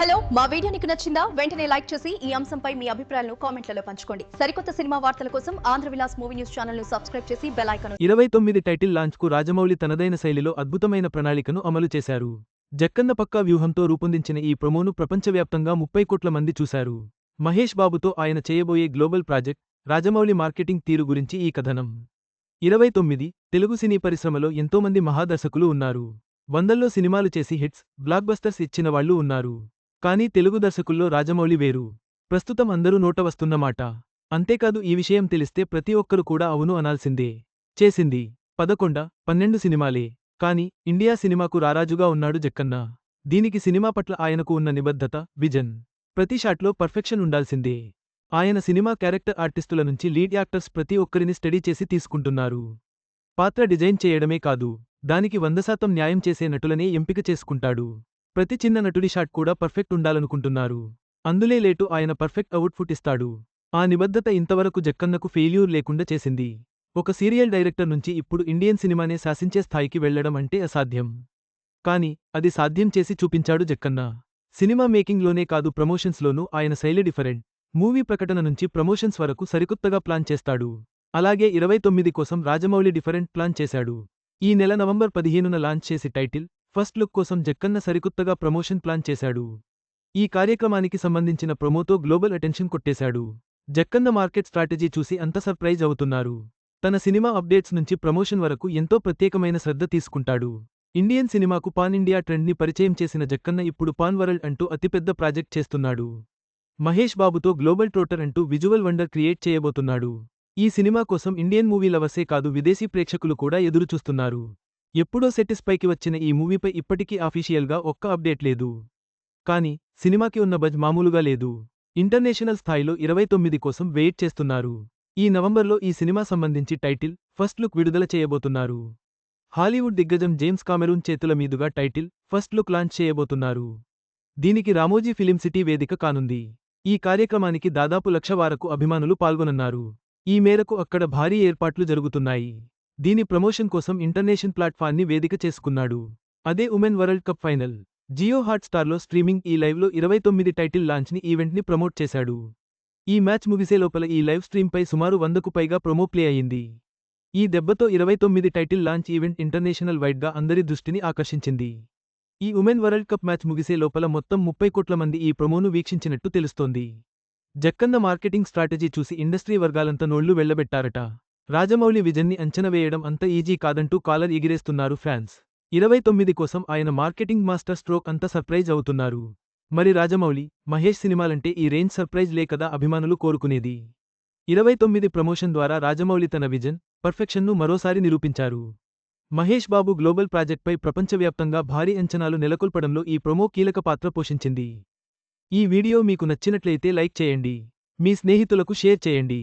Hello మా video నీకు నచ్చిందా? వెంటనే లైక్ చేసి ఈ అంశంపై మీ అభిప్రాయాలను కామెంట్లలో పంచుకోండి. సరికొత్త సినిమా వార్తల కోసం ఆంధ్ర విలాస్ మూవీ న్యూస్ ఛానల్ను సబ్స్క్రైబ్ చేసి బెల్ ఐకాన్ ఇరవై తొమ్మిది టైటిల్ లాంచ్కు రాజమౌళి తనదైన శైలిలో అద్భుతమైన ప్రణాళికను అమలు చేశారు. జక్కన్న పక్కా వ్యూహంతో రూపొందించిన ఈ ప్రమోను ప్రపంచవ్యాప్తంగా ముప్పై కోట్ల మంది చూశారు. మహేష్ బాబుతో ఆయన చేయబోయే గ్లోబల్ ప్రాజెక్ట్ రాజమౌళి మార్కెటింగ్ తీరు గురించి ఈ కథనం. ఇరవై తొమ్మిది తెలుగు సినీ పరిశ్రమలో ఎంతోమంది మహాదర్శకులు ఉన్నారు. వందల్లో సినిమాలు చేసి హిట్స్ బ్లాక్బస్టర్స్ ఇచ్చిన వాళ్ళు ఉన్నారు. కానీ తెలుగు దర్శకుల్లో రాజమౌళి వేరు. ప్రస్తుతం అందరూ నోట వస్తున్నమాట అంతేకాదు ఈ విషయం తెలిస్తే ప్రతి ఒక్కరు కూడా అవును అనాల్సిందే. చేసింది. పదకొండ పన్నెండు సినిమాలే. కాని ఇండియా సినిమాకు రారాజుగా ఉన్నాడు జక్కన్న. దీనికి సినిమా పట్ల ఆయనకు ఉన్న నిబద్ధత విజన్. ప్రతి షాట్లో పర్ఫెక్షన్ ఉండాల్సిందే. ఆయన సినిమా క్యారెక్టర్ ఆర్టిస్టుల నుంచి లీడ్ యాక్టర్స్ ప్రతి ఒక్కరిని స్టడీ చేసి తీసుకుంటున్నారు. పాత్ర డిజైన్ చేయడమే కాదు దానికి వంద శాతం న్యాయం చేసే నటులనే ఎంపిక చేసుకుంటాడు. ప్రతి చిన్న నటుడి షాట్ కూడా పర్ఫెక్ట్ ఉండాలనుకుంటున్నారు. అందులే లేటు ఆయన పర్ఫెక్ట్ అవుట్ఫుట్ ఇస్తాడు. ఆ నిబద్ధత ఇంతవరకు జక్కన్నకు ఫెయిల్యూర్ లేకుండా చేసింది. ఒక సీరియల్ డైరెక్టర్ నుంచి ఇప్పుడు ఇండియన్ సినిమానే శాసించే స్థాయికి వెళ్ళడం అంటే అసాధ్యం. కాని అది సాధ్యం చేసి చూపించాడు జక్కన్న. సినిమా మేకింగ్లోనే కాదు ప్రమోషన్స్లోనూ ఆయన శైలి డిఫరెంట్. మూవీ ప్రకటన నుంచి ప్రమోషన్స్ వరకు సరికొత్తగా ప్లాన్ చేస్తాడు. అలాగే ఇరవై తొమ్మిది కోసం రాజమౌళి డిఫరెంట్ ప్లాన్ చేశాడు. ఈ నెల నవంబర్ పదిహేనున లాంచ్ చేసి టైటిల్ ఫస్ట్ లుక్ కోసం జక్కన్న సరికొత్తగా ప్రమోషన్ ప్లాన్ చేశాడు. ఈ కార్యక్రమానికి సంబంధించిన ప్రమోతో గ్లోబల్ అటెన్షన్ కొట్టేశాడు. జక్కన్న మార్కెట్ స్ట్రాటజీ చూసి అంత సర్ప్రైజ్ అవుతున్నారు. తన సినిమా అప్డేట్స్ నుంచి ప్రమోషన్ వరకు ఎంతో ప్రత్యేకమైన శ్రద్ధ తీసుకుంటాడు. ఇండియన్ సినిమాకు పాన్ ఇండియా ట్రెండ్ని పరిచయం చేసిన జక్కన్న ఇప్పుడు పాన్ వరల్డ్ అంటూ అతిపెద్ద ప్రాజెక్ట్ చేస్తున్నాడు. మహేష్ బాబుతో గ్లోబల్ ట్రోటర్ అంటూ విజువల్ వండర్ క్రియేట్ చేయబోతున్నాడు. ఈ సినిమా కోసం ఇండియన్ మూవీ లవర్సే కాదు విదేశీ ప్రేక్షకులు కూడా ఎదురుచూస్తున్నారు. ఎప్పుడో సెటిస్ పైకి వచ్చిన ఈ మూవీపై ఇప్పటికీ అఫీషియల్గా ఒక్క అప్డేట్ లేదు. కానీ సినిమాకి ఉన్న బజ్ మామూలుగా లేదు. ఇంటర్నేషనల్ స్థాయిలో ఇరవై తొమ్మిది కోసం వెయిట్ చేస్తున్నారు. ఈ నవంబర్లో ఈ సినిమా సంబంధించి టైటిల్ ఫస్ట్ లుక్ విడుదల చేయబోతున్నారు. హాలీవుడ్ దిగ్గజం జేమ్స్ కామెరూన్ చేతుల మీదుగా టైటిల్ ఫస్ట్ లుక్ లాంచ్ చేయబోతున్నారు. దీనికి రామోజీ ఫిలిం సిటీ వేదిక కానుంది. ఈ కార్యక్రమానికి దాదాపు లక్ష వారకు అభిమానులు పాల్గొనున్నారు. ఈ మేరకు అక్కడ భారీ ఏర్పాట్లు జరుగుతున్నాయి. దీని ప్రమోషన్ కోసం ఇంటర్నేషన్ ప్లాట్ఫామ్ని వేదిక చేసుకున్నాడు. అదే women world cup final. Jio హాట్స్టార్లో streaming ఈ లైవ్లో ఇరవై తొమ్మిది టైటిల్ లాంచ్ని ఈవెంట్ని ప్రమోట్ చేశాడు. ఈ మ్యాచ్ ముగిసే లోపల ఈ లైవ్ స్ట్రీమ్పై సుమారు వందకు పైగా ప్రొమో ప్లే అయింది ఈ దెబ్బతో ఇరవై తొమ్మిది టైటిల్ లాంచ్ ఈవెంట్ ఇంటర్నేషనల్ వైడ్గా అందరి దృష్టిని ఆకర్షించింది. ఈ ఉమెన్ వరల్డ్ కప్ మ్యాచ్ ముగిసే లోపల మొత్తం ముప్పై కోట్ల మంది ఈ ప్రొమోను వీక్షించినట్టు తెలుస్తోంది. జక్కన్న మార్కెటింగ్ స్ట్రాటజీ చూసి ఇండస్ట్రీ వర్గాలంతా నోళ్ళు వెళ్ళబెట్టారట. రాజమౌళి విజన్ని అంచనా వేయడం అంత ఈజీ కాదంటూ కాలర్ ఎగిరేస్తున్నారు ఫ్యాన్స్. ఇరవై తొమ్మిది కోసం ఆయన మార్కెటింగ్ మాస్టర్ స్ట్రోక్ అంత సర్ప్రైజ్ అవుతున్నారు. మరి రాజమౌళి మహేష్ సినిమాలంటే ఈ రేంజ్ సర్ప్రైజ్ లే కదా అభిమానులు కోరుకునేది. ఇరవై తొమ్మిది ప్రమోషన్ ద్వారా రాజమౌళి తన విజన్ పర్ఫెక్షన్ను మరోసారి నిరూపించారు. మహేష్ బాబు గ్లోబల్ ప్రాజెక్ట్పై ప్రపంచవ్యాప్తంగా భారీ అంచనాలు నెలకొల్పడంలో ఈ ప్రొమో కీలక పాత్ర పోషించింది. ఈ వీడియో మీకు నచ్చినట్లయితే లైక్ చేయండి. మీ స్నేహితులకు షేర్ చేయండి.